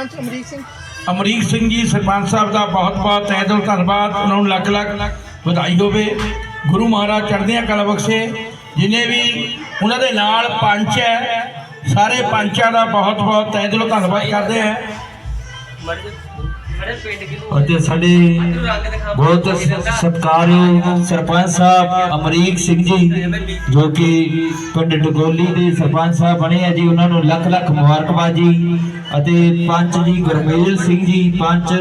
ਸਰਪੰਚ ਅਮਰੀਕ ਸਿੰਘ? ਅਮਰੀਕ ਸਿੰਘ ਜੀ ਸਰਪੰਚ ਸਾਹਿਬ ਦਾ ਬਹੁਤ ਬਹੁਤ ਤਹਿ ਦਿਲੋਂ ਧੰਨਵਾਦ। ਉਹਨਾਂ ਨੂੰ ਲੱਖ ਲੱਖ ਵਧਾਈ ਹੋਵੇ। ਗੁਰੂ ਮਹਾਰਾਜ ਚੜ੍ਹਦੀਆਂ ਕਲਾ ਬਖਸ਼ੇ। ਜਿਨੇ ਵੀ ਉਹਨਾਂ ਦੇ ਨਾਲ ਪੰਚ ਹੈ ਸਾਰੇ ਪੰਚਾਂ ਦਾ ਬਹੁਤ ਬਹੁਤ ਤਹਿ ਦਿਲੋਂ ਧੰਨਵਾਦ ਕਰਦੇ ਹਾਂ ਅਤੇ ਸਾਡੇ ਬਹੁਤ ਸਤਿਕਾਰਯੋਗ ਸਰਪੰਚ ਸਾਹਿਬ ਅਮਰੀਕ ਸਿੰਘ ਜੀ ਜੋ ਕਿ ਪਿੰਡ ਡਗੋਲੀ ਦੇ ਸਰਪੰਚ ਸਾਹਿਬ ਬਣੇ ਆ ਜੀ ਉਹਨਾਂ ਨੂੰ ਲੱਖ ਲੱਖ ਮੁਬਾਰਕਬਾਦ ਜੀ। ਅਤੇ ਪੰਚ ਜੀ ਗੁਰਮੇਲ ਸਿੰਘ ਜੀ ਪੰਚ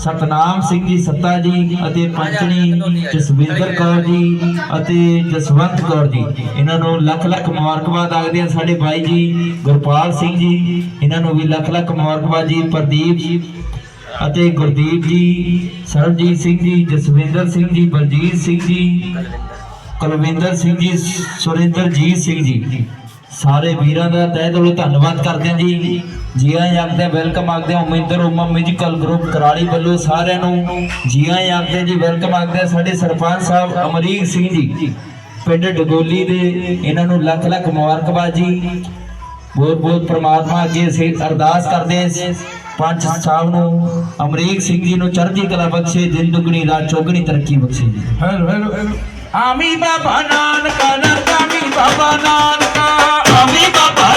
ਸਤਨਾਮ ਸਿੰਘ ਜੀ ਸੱਤਾ ਜੀ ਅਤੇ ਪੰਚਣੀ ਜਸਵਿੰਦਰ ਕੌਰ ਜੀ ਅਤੇ ਜਸਵੰਤ ਕੌਰ ਜੀ। ਇਹਨਾਂ ਨੂੰ ਲੱਖ ਲੱਖ ਮੁਬਾਰਕਬਾਦ ਆਖਦੇ ਆ ਸਾਡੇ ਭਾਈ ਜੀ ਗੁਰਪਾਲ ਸਿੰਘ ਜੀ। ਇਹਨਾਂ ਨੂੰ ਵੀ ਲੱਖ ਲੱਖ ਮੁਬਾਰਕਬਾਦ ਜੀ ਪ੍ਰਦੀਪ ਜੀ ਅਤੇ ਗੁਰਦੀਪ ਜੀ ਸਰਬਜੀਤ ਸਿੰਘ ਜੀ ਜਸਵਿੰਦਰ ਸਿੰਘ ਜੀ ਬਲਜੀਤ ਸਿੰਘ ਜੀ ਕੁਲਵਿੰਦਰ ਸਿੰਘ ਜੀ ਸੁਰਿੰਦਰਜੀਤ ਸਿੰਘ ਜੀ। ਸਾਰੇ ਵੀਰਾਂ ਦਾ ਤਹਿ ਦਿਲੋਂ ਧੰਨਵਾਦ ਕਰਦੇ ਹਾਂ ਜੀ। ਜੀ ਆਇਆਂ ਆਖਦੇ ਹਾਂ, ਵੈਲਕਮ ਆਖਦੇ ਹਾਂ ਉਮਿੰਦਰ ਉਮਾ ਮਿਊਜ਼ੀਕਲ ਗਰੁੱਪ ਕਰਾਲੀ ਵੱਲੋਂ ਸਾਰਿਆਂ ਨੂੰ। ਜੀ ਆਇਆਂ ਆਖਦੇ ਹਾਂ ਜੀ ਵੈਲਕਮ ਆਖਦੇ ਹਾਂ ਸਾਡੇ ਸਰਪੰਚ ਸਾਹਿਬ ਅਮਰੀਕ ਸਿੰਘ ਜੀ। ਪਿੰਡ ਡਗੋਲੀ ਦੇ ਇਹਨਾਂ ਨੂੰ ਲੱਖ ਲੱਖ ਮੁਬਾਰਕਬਾਦ ਜੀ। ਬਹੁਤ ਬਹੁਤ ਪ੍ਰਮਾਤਮਾ ਅੱਗੇ ਅਸੀਂ ਅਰਦਾਸ ਕਰਦੇ ਹਾਂ ਪੰਚ ਸਾਹਿਬ ਨੂੰ ਅਮਰੀਕ ਸਿੰਘ ਜੀ ਨੂੰ ਚੜ੍ਹਦੀ ਕਲਾ ਬਖਸ਼ੇ ਦਿਨ ਦੁਗਣੀ ਰਾਤ ਚੌਗਣੀ ਤਰੱਕੀ ਬਖਸ਼ੇ ਜੀ। Hello hello hello. ਆਮੀ ਬਾਬਾ ਨਾਨਕਾ ਨਾਮੀ ਬਾਬਾ ਨਾਨਕਾ ਆਮੀ ਬਾਬਾ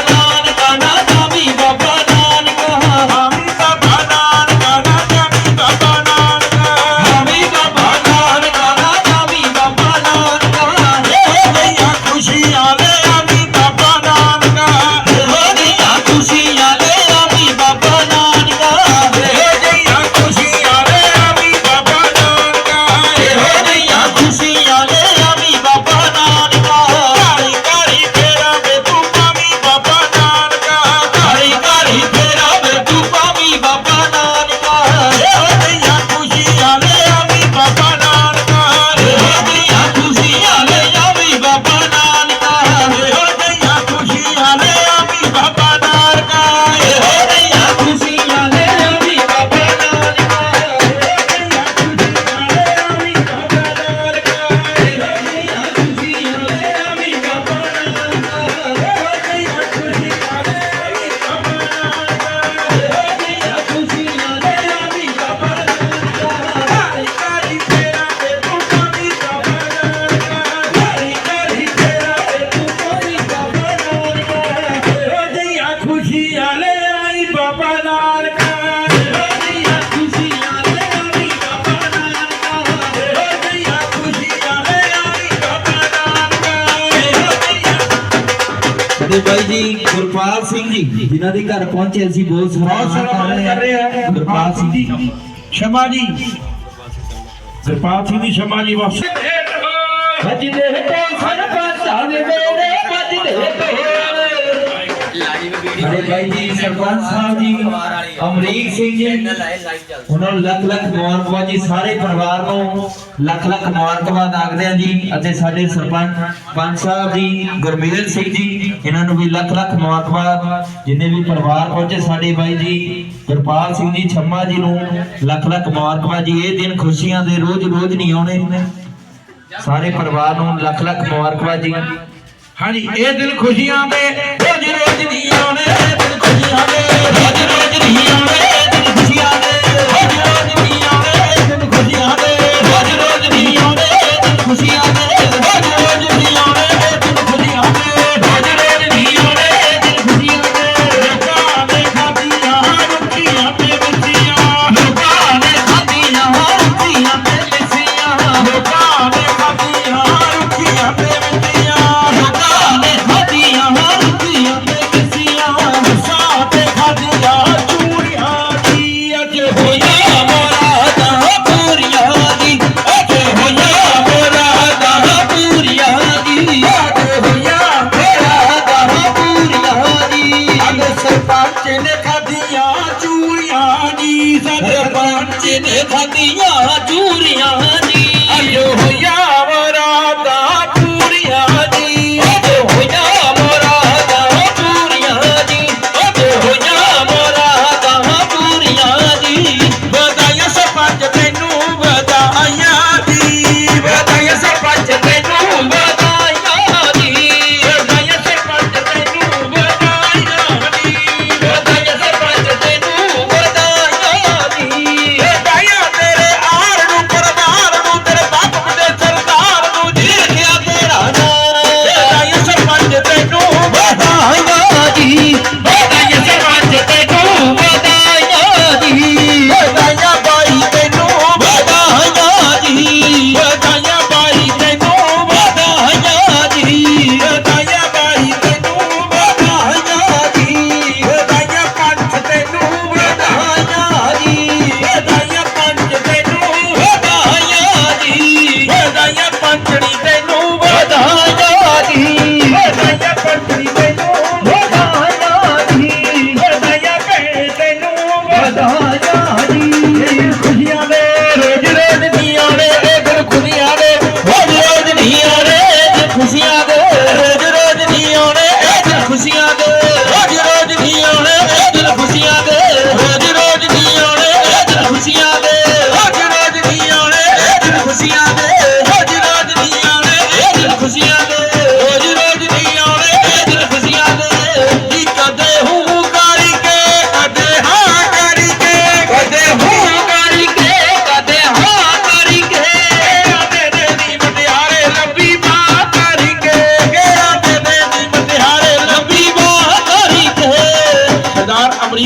ਗੁਰਪਾਲ ਸਿੰਘ ਜੀ ਜਿਨ੍ਹਾਂ ਦੇ ਘਰ ਪਹੁੰਚੇ ਅਸੀਂ ਬਹੁਤ ਸਾਰਾ ਕਰ ਰਹੇ ਆ। ਗੁਰਪਾਲ ਸਿੰਘ ਜੀ। ਸ਼ਮਾ ਜੀ। ਗੁਰਪਾਲ ਸਿੰਘ ਦੀ ਸ਼ਮਾ ਜੀ ਵਾਪਸ। ਵੱਜਦੇ ਢੋਲ ਸਰਪੰਚਾਂ ਦੇ ਵੇਲੇ ਵੱਜਦੇ ਢੋਲ। ਸਾਡੇ ਬਾਈ ਜੀ ਸਰਪੰਚ ਸਾਹਿਬ ਜੀ, ਅਮਰੀਕ ਸਿੰਘ ਜੀ, ਉਹਨਾਂ ਨੂੰ ਲੱਖ ਲੱਖ ਮੁਬਾਰਕਬਾਦ ਜੀ, ਸਾਰੇ ਪਰਿਵਾਰ ਨੂੰ ਲੱਖ ਲੱਖ ਮੁਬਾਰਕਬਾਦ ਆਖਦੇ ਹਾਂ ਜੀ, ਅਤੇ ਸਾਡੇ ਸਰਪੰਚ ਪੰਚ ਸਾਹਿਬ ਜੀ, ਗੁਰਮੇਲ ਸਿੰਘ ਜੀ, ਇਹਨਾਂ ਨੂੰ ਵੀ ਲੱਖ ਲੱਖ ਮੁਬਾਰਕਬਾਦ, ਜਿੰਨੇ ਵੀ ਪਰਿਵਾਰ ਪਹੁੰਚੇ ਸਾਡੇ ਬਾਈ ਜੀ, ਗੁਰਪਾਲ ਸਿੰਘ ਜੀ, ਛੰਮਾ ਜੀ ਨੂੰ ਲੱਖ ਲੱਖ ਮੁਬਾਰਕਬਾਦ ਜੀ, ਇਹ ਦਿਨ ਖੁਸ਼ੀਆਂ ਦੇ ਰੋਜ਼ ਰੋਜ਼ ਨਹੀਂ ਆਉਣੇ। ਸਾਰੇ ਪਰਿਵਾਰ ਨੂੰ ਲੱਖ ਲੱਖ ਮੁਬਾਰਕਬਾਦ ਜੀ। ਹਾਂਜੀ, ਇਹ ਦਿਨ ਖੁਸ਼ੀਆਂ ਦੇ ਰੋਜ਼ ਰੋਜ਼ ਨਹੀਂ ਆਉਣੇ ਇਹ ਦਿਨ ਖੁਸ਼ੀਆਂ ਦੇ ਰੋਜ਼ ਰੋਜ਼ ਨਹੀਂ ਆਉਣੇ।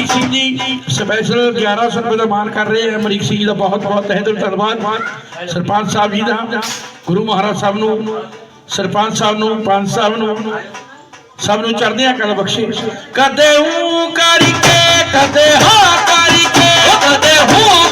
ਅਮਰੀਕ ਸਿੰਘ ਜੀ ਸਪੈਸ਼ਲ 1100 ਰੁਪਏ ਦਾ ਮਾਨ ਕਰ ਰਹੇ ਹਨ ਅਮਰੀਕ ਸਿੰਘ ਜੀ ਦਾ ਬਹੁਤ ਬਹੁਤ ਤਹਿ ਦਿਲ, ਧੰਨਵਾਦ। ਸਰਪੰਚ ਸਾਹਿਬ ਜੀ ਦਾ, ਗੁਰੂ ਮਹਾਰਾਜ ਸਾਹਿਬ ਨੂੰ, ਸਰਪੰਚ ਸਾਹਿਬ ਨੂੰ ਪੰਚ ਸਾਹਿਬ ਨੂੰ, ਸਭ ਨੂੰ ਚੜਦੇ ਆ ਕਲ ਬਖਸ਼ੇ। ਕਦੇ ਹੂੰ ਕਰਕੇ, ਕਦੇ ਹਾਂ ਕਰਕੇ, ਕਦੇ ਹੂੰ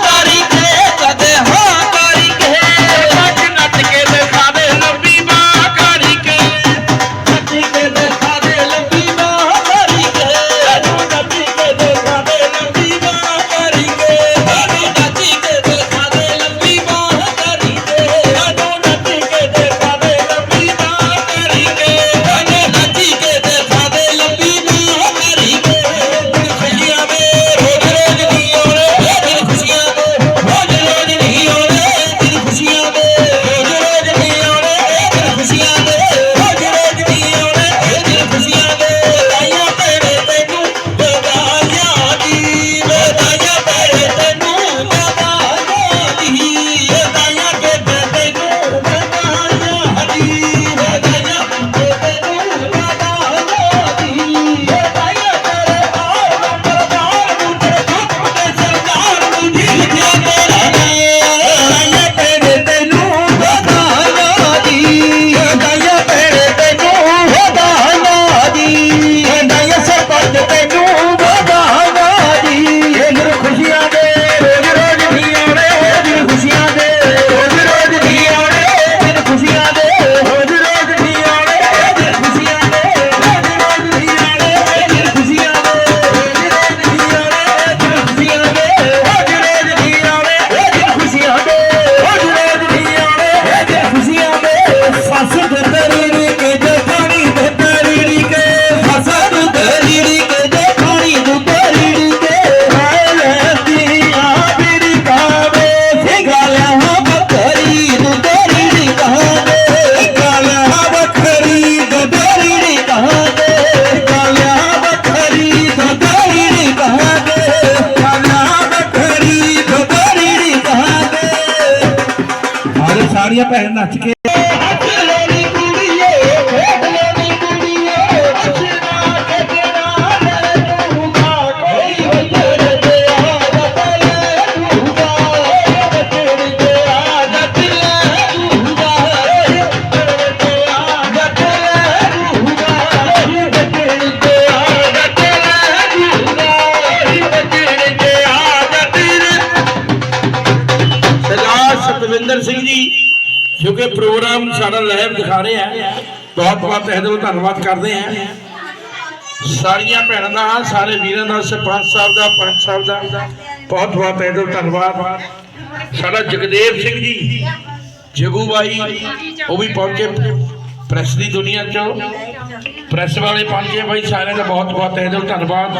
Así ਬਹੁਤ ਬਹੁਤ ਤਹਿ ਦਿਲੋਂ ਧੰਨਵਾਦ ਕਰਦੇ ਹਾਂ। ਸਾਰੀਆਂ ਭੈਣਾਂ ਦਾ ਸਾਰੇ ਵੀਰਾਂ ਦਾ ਸਰਪੰਚ ਸਾਹਿਬ ਦਾ ਪੰਚ ਸਾਹਿਬ ਦਾ ਬਹੁਤ ਬਹੁਤ ਤਹਿ ਦਿਲੋਂ ਧੰਨਵਾਦ। ਸਾਡਾ ਜਗਦੇਵ ਸਿੰਘ ਜੀ ਜਗੂ ਬਾਈ ਉਹ ਵੀ ਪਹੁੰਚੇ ਪ੍ਰੈਸ ਦੀ ਦੁਨੀਆ 'ਚੋਂ। ਪ੍ਰੈਸ ਵਾਲੇ ਪਹੁੰਚੇ ਬਾਈ ਸਾਰਿਆਂ ਦਾ ਬਹੁਤ ਬਹੁਤ ਤਹਿ ਦਿਲੋਂ ਧੰਨਵਾਦ।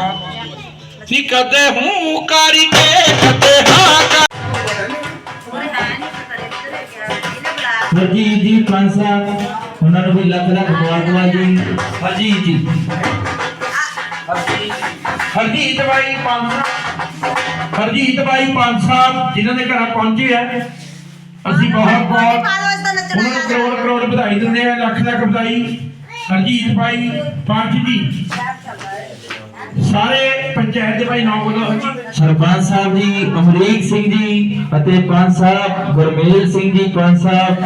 ਨੀ ਕਦੇ ਹੂੰ ਕਾਰੀ ਕੇ ਕਦੇ ਹਾਂ ਕਾ ਵਰਜੀ ਜੀ ਪੰਜ ਉਹਨਾਂ ਨੂੰ ਵੀ ਲੱਖ ਲੱਖ ਮੁਬਾਰਕਾਂ ਜੀ ਹਜੀ ਜੀ। ਹਰਜੀਤ ਬਾਈ ਪੰਜ ਹਰਜੀਤ ਬਾਈ ਪੰਜ ਜਿਨ੍ਹਾਂ ਦੇ ਘਰਾਂ ਪਹੁੰਚੇ ਆ। ਅਸੀਂ ਬਹੁਤ ਬਹੁਤ ਉਹਨਾਂ ਨੂੰ ਕਰੋੜ ਕਰੋੜ ਵਧਾਈ ਦਿੰਦੇ ਆ ਲੱਖ ਲੱਖ ਵਧਾਈ। ਹਰਜੀਤ ਬਾਈ ਪੰਜ ਜੀ। ਸਾਰੇ ਪੰਚਾਇਤ ਦੇ ਭਾਈ ਨਾਮ ਸਰਪੰਚ ਸਾਹਿਬ ਜੀ ਅਮਰੀਕ ਸਿੰਘ ਜੀ ਅਤੇ ਪੰਜ ਸਾਹਿਬ ਗੁਰਮੇਲ ਸਿੰਘ ਜੀ ਪੰਜ ਸਾਹਿਬ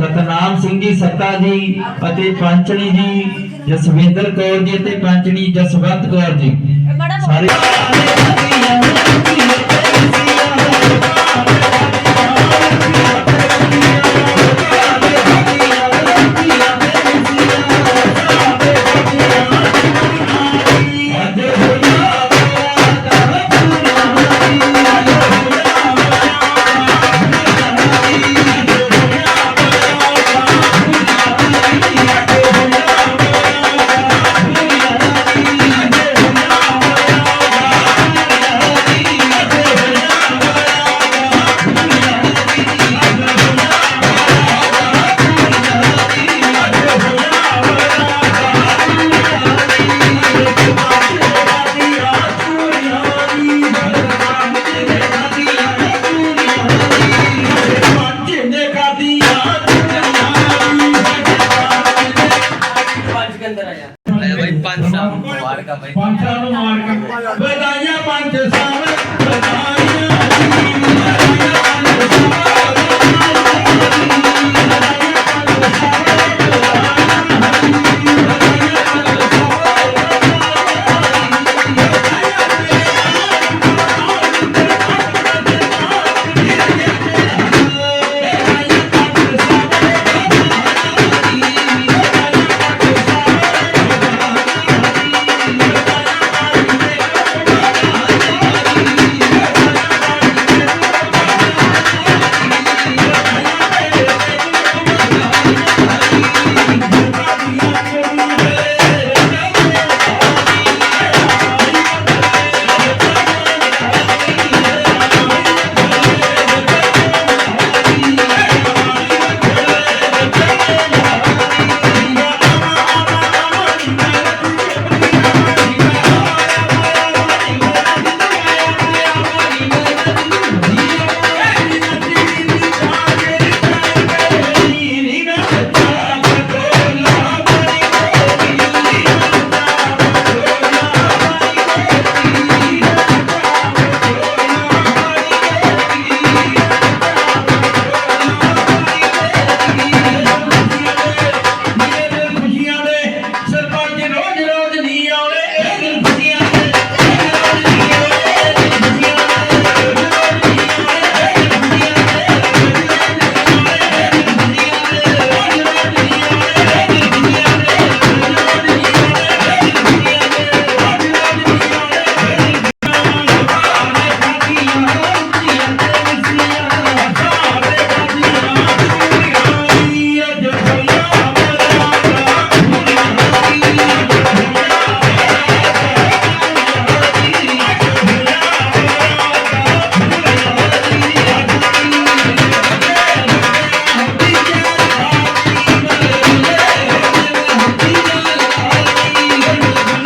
ਸਤਨਾਮ ਸਿੰਘ ਜੀ ਸੱਤਾ ਜੀ ਅਤੇ ਪੰਚਣੀ ਜੀ ਜਸਵਿੰਦਰ ਕੌਰ ਜੀ ਅਤੇ ਪੰਚਣੀ ਜਸਵੰਤ ਕੌਰ ਜੀ। ਸਾਰੇ